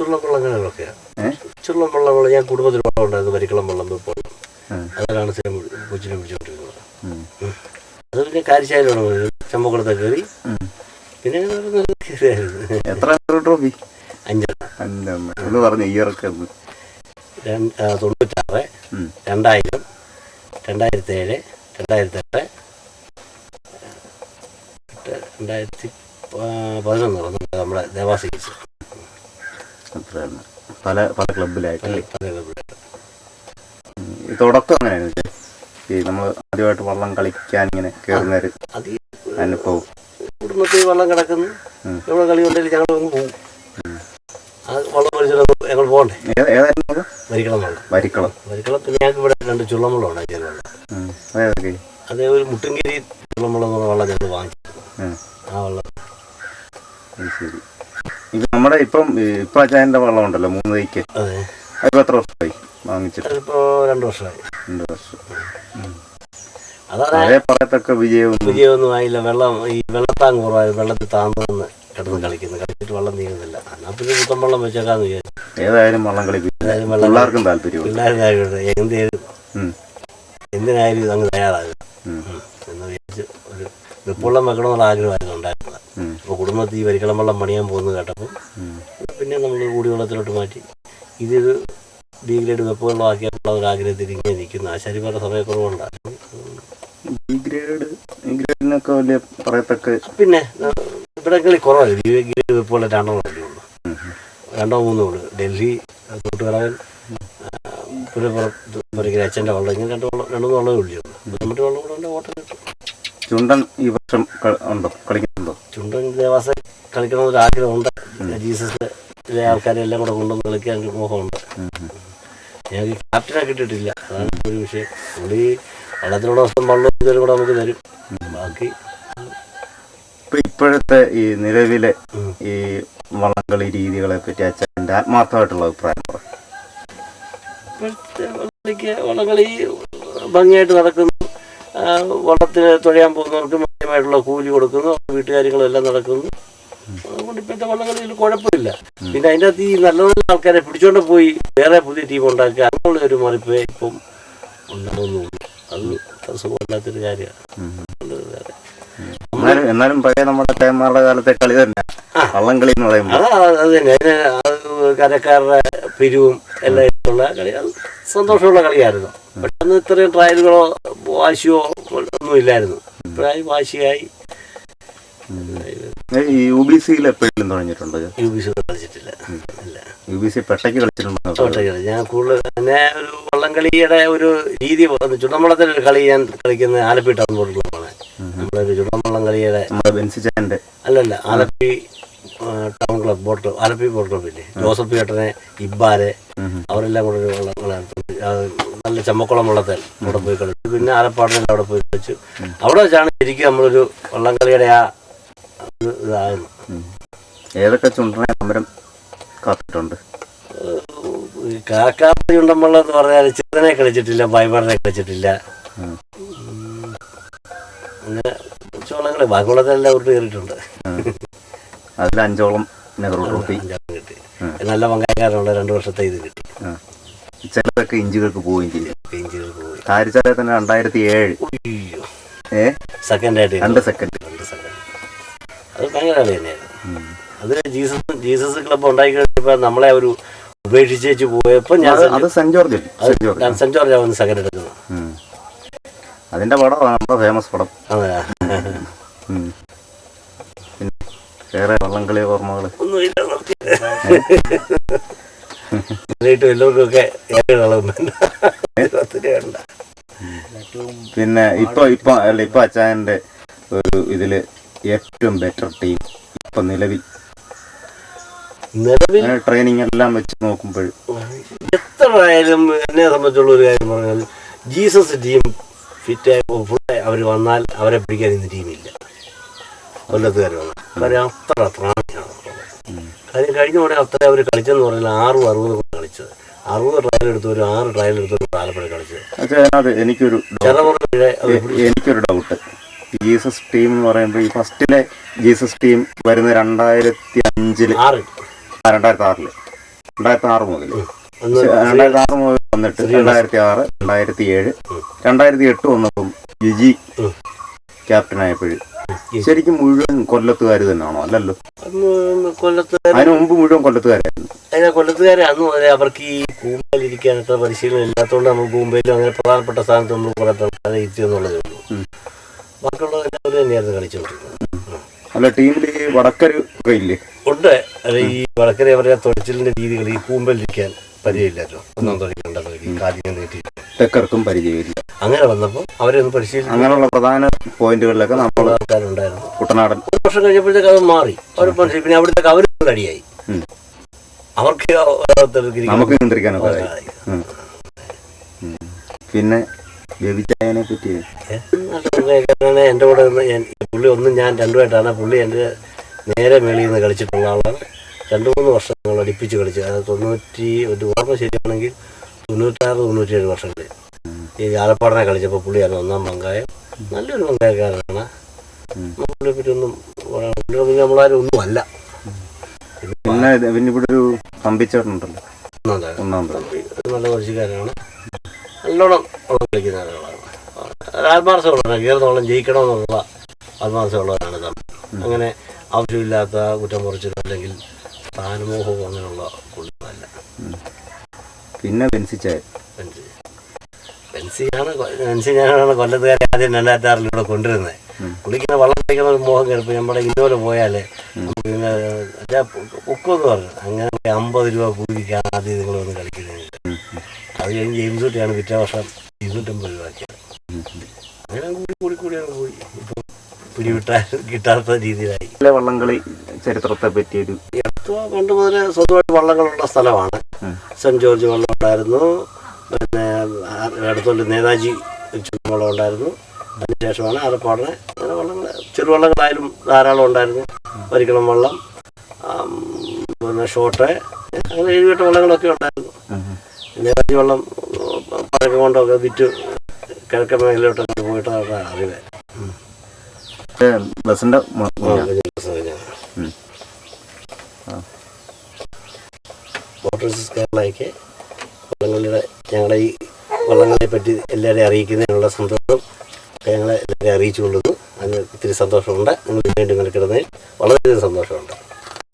ചുള്ളം വള്ളങ്ങളൊക്കെയാണ് ഏഹ് ചുള്ളം വെള്ളം ഞാൻ കുടുംബത്തിൽ വെള്ളം ഉണ്ടായിരുന്നു വരിക്കളം വെള്ളം ഇപ്പോൾ അതാണ് അതിലാണ് സ്ഥിരം കൊച്ചിനെ പിടിച്ചോണ്ടിരിക്കുന്നത്. അത് പിന്നെ കാരിച്ചായാലും ചമ്പക്കുളത്തെ കയറി. പിന്നെ എത്ര ട്രോഫി അഞ്ചെണ്ണം പറഞ്ഞു തൊണ്ണൂറ്റാറ്. രണ്ടായിരം രണ്ടായിരത്തി ഏഴ് രണ്ടായിരത്തി എട്ട് രണ്ടായിരത്തി പതിനൊന്ന് നമ്മുടെ ദേവാസിസ് അത്രയാണ് പല പല ക്ലബിലായിട്ടല്ലേ പല. ഈ തുടക്കം അങ്ങനെയായിരുന്നു ഈ നമ്മൾ ആദ്യമായിട്ട് വള്ളം കളിക്കാൻ ഇങ്ങനെ കയറുന്ന ഒരു അനുഭവം. കുടുംബത്തിൽ വെള്ളം കിടക്കുന്നു. എവിടെ കളി ഉണ്ടെങ്കിൽ ഞങ്ങൾ പോകും. വള്ളം ഞങ്ങൾ പോകണ്ടേ? ഏ- ഏതായിരുന്നു അത്? വരിക്കളം വെള്ളം. വരിക്കളം. വരിക്കളം പിന്നെ ഞങ്ങൾക്ക് ഇവിടെ രണ്ട് ചുള്ളം വെള്ളം ഉണ്ട് ചെറിയ വെള്ളം ഉം. അതേ ഒരു മുട്ടുംകരി ചുള്ളം വെള്ളം എന്ന് ഞങ്ങൾ വാങ്ങിച്ചു ഉം. ആ വെള്ളം അത് ശരി ഇത് നമ്മുടെ ഇപ്പം ഇപ്പൊ അച്ചായന്റെ വള്ളം ഉണ്ടല്ലോ മൂന്ന് തൈക്ക് അതെ. അതിപ്പോ എത്ര വർഷമായി വാങ്ങിച്ചിട്ട്? അതിപ്പോൾ രണ്ട് വർഷമായി. രണ്ട് വർഷം. അതേ പറയത്തക്ക വിജയവും വിജയമൊന്നും ആയില്ല. വെള്ളം ഈ വെള്ളത്താൻ കുറവായി. വെള്ളത്തിൽ താന്ന് നിന്ന് കിടന്ന് കളിക്കുന്നു. കളിച്ചിട്ട് വെള്ളം നീങ്ങുന്നില്ല. എന്നാ പിന്നെ പുത്തൻ വെള്ളം വെച്ചേക്കാന്ന് വിചാരിച്ചു. ഏതായാലും വള്ളം പിള്ളേർക്കും എന്തേലും. എന്തിനായാലും ഇതങ്ങ് തയ്യാറാകും. ഉം. ഉം. എന്ന് വിചാരിച്ചു ഒരു വെപ്പുള്ളം വെക്കണമെന്നുള്ള ആഗ്രഹമായിരുന്നു ഉണ്ടായിരുന്നത് ഉം. അപ്പോൾ കുടുംബത്തിൽ ഈ വരിക്കളം വെള്ളം പണിയാൻ പോകുന്നത് കേട്ടപ്പോൾ പിന്നെ നമ്മൾ കൂടിവെള്ളത്തിലോട്ട് മാറ്റി. ഇതൊരു ഡീഗ്രേഡ് ഗ്രേഡ് വെപ്പുവെള്ളം ആക്കിയാലുള്ള ഒരു ആഗ്രഹത്തിൽ ഇങ്ങനെ നിൽക്കുന്നു. ആശാരിമാരുടെ സമയക്കുറവുണ്ടായിരുന്നു ബി ഗ്രേഡ് ഈ ഗ്രേഡിനൊക്കെ വലിയ പറയത്തക്ക പിന്നെ ഇവിടെ കളി കുറവല്ല? ബി ഗ്രേഡ് രണ്ടെണ്ണം അല്ലേ ഉള്ളൂ. രണ്ടോ മൂന്നോ ഉള്ളൂ. ഡൽഹി തൊട്ടുകളവൻ പുരപ്പുറം ഒരിക്കലും അച്ഛന്റെ വെള്ളം ഇങ്ങനെ രണ്ട് വെള്ളം രണ്ടു മൂന്ന് വെള്ളമേ ഉള്ളൂ. നമ്മുടെ വെള്ളം കൂടെ ഉണ്ട് ഓട്ടം ചുണ്ടൻ ഈ വർഷം ഉണ്ടോ? കളിക്കുന്നുണ്ടോ ചുണ്ടൻ ദേവാസ കളിക്കണമെന്നൊരു ആഗ്രഹമുണ്ട്. ജീസസിലെ ആൾക്കാരെ എല്ലാം കൂടെ കൊണ്ടുവന്ന് കളിക്കാൻ ഒരു മോഹമുണ്ട്. ഞങ്ങൾക്ക് ക്യാപ്റ്റനെ കിട്ടിയിട്ടില്ല. അതാണ് ഒരു വിഷയം. പുള്ളി വള്ളത്തിലൂടെ ദിവസം വള്ളം ഇതുവരെ കൂടെ നമുക്ക് തരും. ബാക്കി ഇപ്പൊ ഇപ്പോഴത്തെ ഈ നിലവിലെ ഈ വള്ളംകളി രീതികളെ പറ്റി അച്ഛന്റെ ആത്മാർത്ഥമായിട്ടുള്ള അഭിപ്രായം ഇപ്പോഴത്തെ വള്ളംകളിക്ക് വള്ളംകളി ഭംഗിയായിട്ട് നടക്കുന്നു. വള്ളത്തിന് തുഴയാൻ പോകുന്നവർക്ക് മാന്യമായിട്ടുള്ള കൂലി കൊടുക്കുന്നു വീട്ടുകാര്യങ്ങളെല്ലാം നടക്കുന്നു. അതുകൊണ്ട് ഇപ്പോഴത്തെ വള്ളംകളിയിൽ കുഴപ്പമില്ല. പിന്നെ അതിന്റെ അകത്ത് ഈ നല്ല നല്ല ആൾക്കാരെ പിടിച്ചോണ്ട് പോയി വേറെ പുതിയ ടീം ഉണ്ടാക്കുക അങ്ങനെയുള്ള ഒരു മറിപ്പ് ഇപ്പം ഉണ്ടാകുന്നുള്ളൂ അത് സുഖമില്ലാത്തൊരു കാര്യമാണ്. എന്നാലും പഴയ നമ്മുടെ തേമാരുടെ കാലത്തെ കളി തന്നെ. വള്ളംകളി എന്ന് പറയുമ്പോൾ. അതാ തന്നെ. കരക്കാരുടെ പിരിവും എല്ലാം ഇഷ്ടമുള്ള കളി. അത് സന്തോഷമുള്ള കളിയായിരുന്നു. പെട്ടെന്ന് ഇത്രയും ട്രയലുകളോ വാശിയോ ഒന്നും ഇല്ലായിരുന്നു ഇപ്പോഴായി വാശിയായി. യു ബി സിയിൽ എപ്പോഴും തുടങ്ങിയിട്ടുണ്ടോ? യു ബി സി കളിച്ചിട്ടില്ല ഇല്ല. യു ബി സി പെട്ടയ്ക്ക് കളിച്ചിട്ടുണ്ടോ ഒറ്റയ്ക്ക് ഞാൻ കൂടുതൽ എന്നെ ഒരു വള്ളംകളിയുടെ ഒരു രീതി വന്ന് ചുണ്ടമ്പളത്തിന്റെ ഒരു കളി ഞാൻ കളിക്കുന്ന ആലപ്പി ടൗൺ ഒരു ചുണ്ടമ്പള്ളം കളിയുടെ അല്ലല്ല Alleppey town club boat Alleppey boat ക്ലബ്ബില്ലേ? Joseph ചേട്ടനെ ഇബ്ബാരെ അവരെല്ലാം കൂടെ ഒരു വള്ളം കളി ആ, നല്ല ചമ്മക്കുളം തേൻ അവിടെ പോയി കളിച്ചു. പിന്നെ ആലപ്പാടിൽ അവിടെ പോയി കളിച്ചു. അവിടെ വെച്ചാണ് ശരിക്കും നമ്മളൊരു വള്ളംകളിയുടെ ആ ഇതാകുന്നത് ഏതൊക്കെ ചുണ്ടനെ സമരം കാത്തിട്ടുണ്ട്? കാക്കാപ്പി ഉണ്ടമ്പള്ളം എന്ന് പറഞ്ഞാൽ ചിത്രനെ കളിച്ചിട്ടില്ല ബൈബറിനെ കളിച്ചിട്ടില്ല. ഉം. ഉം. അങ്ങനെ ചോളങ്ങൾ ബാക്കിയുള്ളതെല്ലാം ഉരുട്ട് കയറിയിട്ടുണ്ട്. അതിൽ അഞ്ചോളം നെഹ്റു ട്രോഫി. നല്ല പങ്കാളിക്കാരുള്ള രണ്ടു വർഷത്തെ ഇത് കിട്ടി. ചിലതൊക്കെ ഇഞ്ചുകൾക്ക് പോവുകയും ചെയ്യും. പോയി കാരിച്ചാലെ തന്നെ രണ്ടായിരത്തി ഏഴ്. ഉയ്യോ. ഏ? സെക്കൻഡ് ആയിട്ട് രണ്ട് സെക്കൻഡ് രണ്ട് സെക്കൻഡ് അത് ഭയങ്കര കളി തന്നെയായിരുന്നു അത് ജീസസ് ജീസസ് ക്ലബ്ബ് ഉണ്ടാക്കി കഴിഞ്ഞപ്പോൾ നമ്മളെ ഒരു ഉപേക്ഷിച്ചു പോയപ്പോൾ ഞാൻ അത് സെന്റ് ജോർജ്. ഞാൻ സെന്റ് ആവുന്ന സെക്കൻഡ് എടുക്കുന്നത്. അതിന്റെ പടം നമ്മുടെ ഫേമസ് പടം. അതെ. ഉം. പിന്നെ വേറെ വള്ളംകളി ഓർമ്മകൾ ഒന്നുമില്ല നേരിട്ട് എല്ലാവർക്കും ഒക്കെ ഏഴ് പിന്നെ ഇപ്പൊ ഇപ്പൊ അല്ല ഇപ്പൊ അച്ചായന്റെ ഒരു ഇതിൽ ഏറ്റവും ബെറ്റർ ടീം ഇപ്പൊ നിലവിൽ. നിലവിൽ ട്രെയിനിങ് എല്ലാം വെച്ച് നോക്കുമ്പോൾ. എത്ര ആയാലും എന്നെ സംബന്ധിച്ചുള്ള ഒരു കാര്യം പറഞ്ഞാൽ ജീസസ് ടീം ഫിറ്റായി ഫുൾ അവർ വന്നാൽ അവരെ പിടിക്കാൻ ഇന്ന് ടീമില്ല കൊല്ലത്തുകാർ വന്നാൽ കാര്യം അത്ര ത്രാണിയാണ്. കാര്യം കഴിഞ്ഞ ഉടനെ അത്ര അവർ കളിച്ചെന്ന് പറഞ്ഞാൽ ആറും അറുപത് കളിച്ചത്. അറുപത് ട്രയൽ എടുത്തവരും ആറ് ട്രയൽ എടുത്തവരും ആലപ്പുഴ കളിച്ചത് എനിക്കൊരു എനിക്കൊരു ഡൗട്ട് ജീസസ് ടീം എന്ന് പറയുമ്പോൾ ഈ ഫസ്റ്റിലെ ജീസസ് ടീം വരുന്ന രണ്ടായിരത്തി അഞ്ചിൽ രണ്ടായിരത്തി ആറിൽ രണ്ടായിരത്തി ആറ് മുതൽ രണ്ടായിരത്തി ആറ് മുതൽ വന്നിട്ട് രണ്ടായിരത്തി ആറ് രണ്ടായിരത്തി ഏഴ് രണ്ടായിരത്തി എട്ട് വന്നപ്പം ജിജി ഉം. ശരിക്കും മുഴുവൻ കൊല്ലത്തുകാർ തന്നെയാണോ അല്ലല്ലോ. അന്ന് കൊല്ലത്ത് അതിന് മുമ്പ് മുഴുവൻ കൊല്ലത്തുകാരായിരുന്നു അതിനാ കൊല്ലത്തുകാരെ അന്ന് മുതലേ അവർക്ക് ഈ കൂമ്പയിലിരിക്കാൻ അത്ര പരിശീലനം ഇല്ലാത്തതുകൊണ്ട് നമ്മൾ കൂമ്പയിലും അങ്ങനെ പ്രധാനപ്പെട്ട സ്ഥാനത്ത് നമ്മൾ കുറെ ആൾക്കാരെ ഇരുത്തി എന്നുള്ളതേ ഉള്ളൂ ബാക്കിയുള്ളവരെല്ലാവരും തന്നെയായിരുന്നു കളിച്ചുകൊണ്ടിരുന്നത്. അല്ല ടീമിൽ ഈ വടക്കര് ഒക്കെ ഇല്ലേ? ഉണ്ട്. അല്ല ഈ വടക്കര അവരെ തൊഴിച്ചിലിന്റെ രീതികൾ ഈ കൂമ്പലിരിക്കാൻ പരിചയമില്ലല്ലോ ഒന്നാം കാര്യം നീട്ടി തെക്കർക്കും പരിചയമില്ല. അങ്ങനെ വന്നപ്പോൾ അവരെ ഒന്ന് പരിശീലിച്ച അങ്ങനെയുള്ള പ്രധാന പോയിന്റുകളിലൊക്കെ നമ്മൾ ആൾക്കാരുണ്ടായിരുന്നു. കുട്ടനാടൻ ഒരു വർഷം കഴിഞ്ഞപ്പോഴത്തേക്ക് അത് മാറി. അവർ മനസ്സിലായി പിന്നെ അവിടുത്തെ അവർ അടിയായി അവർക്ക് നമുക്ക് നിയന്ത്രിക്കാനൊക്കെ. പിന്നെ വ്യഭിചായനെ പറ്റി എന്റെ എന്റെ കൂടെ പുള്ളി ഒന്നും ഞാൻ രണ്ടുമായിട്ടാണ് പുള്ളി എന്റെ നേരെ മേളിൽ നിന്ന് കളിച്ചിട്ടുള്ള ആളാണ്. രണ്ട് മൂന്ന് വർഷം ഞങ്ങൾ അടുപ്പിച്ച് കളിച്ചു. അത് തൊണ്ണൂറ്റി ഒരു ഓർമ്മ ശരിയാണെങ്കിൽ തൊണ്ണൂറ്റാറ് തൊണ്ണൂറ്റിയേഴ് വർഷങ്ങളിൽ ഈ ആലപ്പാടനെ കളിച്ചപ്പോൾ പുള്ളിയായിരുന്നു ഒന്നാം പങ്കായം നല്ലൊരു പങ്കായക്കാരനാണ്. പുള്ളിയെ പറ്റി ഒന്നും പുള്ളിയെ പറ്റി നമ്മളാരും ഒന്നും അല്ല. പിന്നെ പിന്നെ ഇവിടെ ഒരു തമ്പിച്ചേട്ടനുണ്ടല്ലോ ഒന്നാം തമ്പി. നല്ല പരിശീലനാണ് നല്ലോണം കളിക്കുന്ന ആളുകളാണ് ആത്മാർത്ഥമുള്ളവരാണ് കയറുന്നോളം ജയിക്കണമെന്നുള്ള ആത്മാർത്ഥമുള്ളവരാണ് തമ്മിൽ അങ്ങനെ ആവശ്യമില്ലാത്ത കുറ്റം കുറച്ചിലോ അല്ലെങ്കിൽ സ്ഥാനമോഹവും അങ്ങനെയുള്ള പുള്ളികളല്ല പിന്നെ ബെൻസിച്ചായ ബെൻസി. ബെൻസിയാണ് കൊ- ബെൻസി ഞാനാണ് കൊല്ലത്തുകാരെ ആദ്യം രണ്ടായിരത്തി ആറിലൂടെ കൊണ്ടുവരുന്നത്. കുളിക്കുന്ന പുള്ളിക്കിങ്ങനെ വള്ളം കളിക്കുന്ന ഒരു മോഹം കിടപ്പ് നമ്മുടെ ഇന്നോലെ പോയാലേ നമുക്ക് ഇങ്ങനെ പറഞ്ഞു. അങ്ങനെ അമ്പത് രൂപ കൂലിക്കാണ് ആദ്യം നിങ്ങൾ വന്ന് കളിക്കുന്നത്. അത് കഴിഞ്ഞ് ജെയിംസ് കുട്ടിയാണ് പിറ്റേ വർഷം ഇരുന്നൂറ്റമ്പത് രൂപ ആക്കിയത് അങ്ങനെ കൂടി കൂടി കൂടിയാണ് പോയി. ഇപ്പം പിടിവിട്ടാൻ കിട്ടാത്ത രീതിയിലായി. വള്ളംകളി ചരിത്രത്തെ പറ്റിയൊരു അടുത്ത പണ്ട് മുതലേ സ്വന്തമായിട്ട് വള്ളങ്ങളുള്ള സ്ഥലമാണ്. സെന്റ് സെന്റ് ജോർജ് വള്ളം ഉണ്ടായിരുന്നു. പിന്നെ അടുത്തുള്ള നേതാജി വള്ളം ഉണ്ടായിരുന്നു. അതിനുശേഷമാണ് ആലപ്പാടിന് അങ്ങനെ വള്ളങ്ങൾ ചെറുവള്ളങ്ങളായാലും ധാരാളം ഉണ്ടായിരുന്നു. വരിക്കളം വള്ളം പിന്നെ ഷോട്ട് അങ്ങനെ ഏഴുകെട്ട് വള്ളങ്ങളൊക്കെ ഉണ്ടായിരുന്നു. നേതാജി വെള്ളം പഴക്കം കൊണ്ടൊക്കെ വിറ്റ് കിഴക്കൻ മേഖലയിലോട്ടൊക്കെ പോയിട്ടാണ് അറിവ്. ബസ്സിന്റെ കേരളയ്ക്ക് വള്ളങ്ങളുടെ ഞങ്ങളുടെ ഈ വള്ളങ്ങളെ പറ്റി എല്ലാവരെയും അറിയിക്കുന്നതിനുള്ള സന്തോഷം ഞങ്ങളെ എല്ലാവരെയും അറിയിച്ചു കൊള്ളുന്നു അതിന് ഒത്തിരി സന്തോഷമുണ്ട്. നിങ്ങൾ വീണ്ടും കിടന്നതിൽ വളരെയധികം സന്തോഷമുണ്ട്.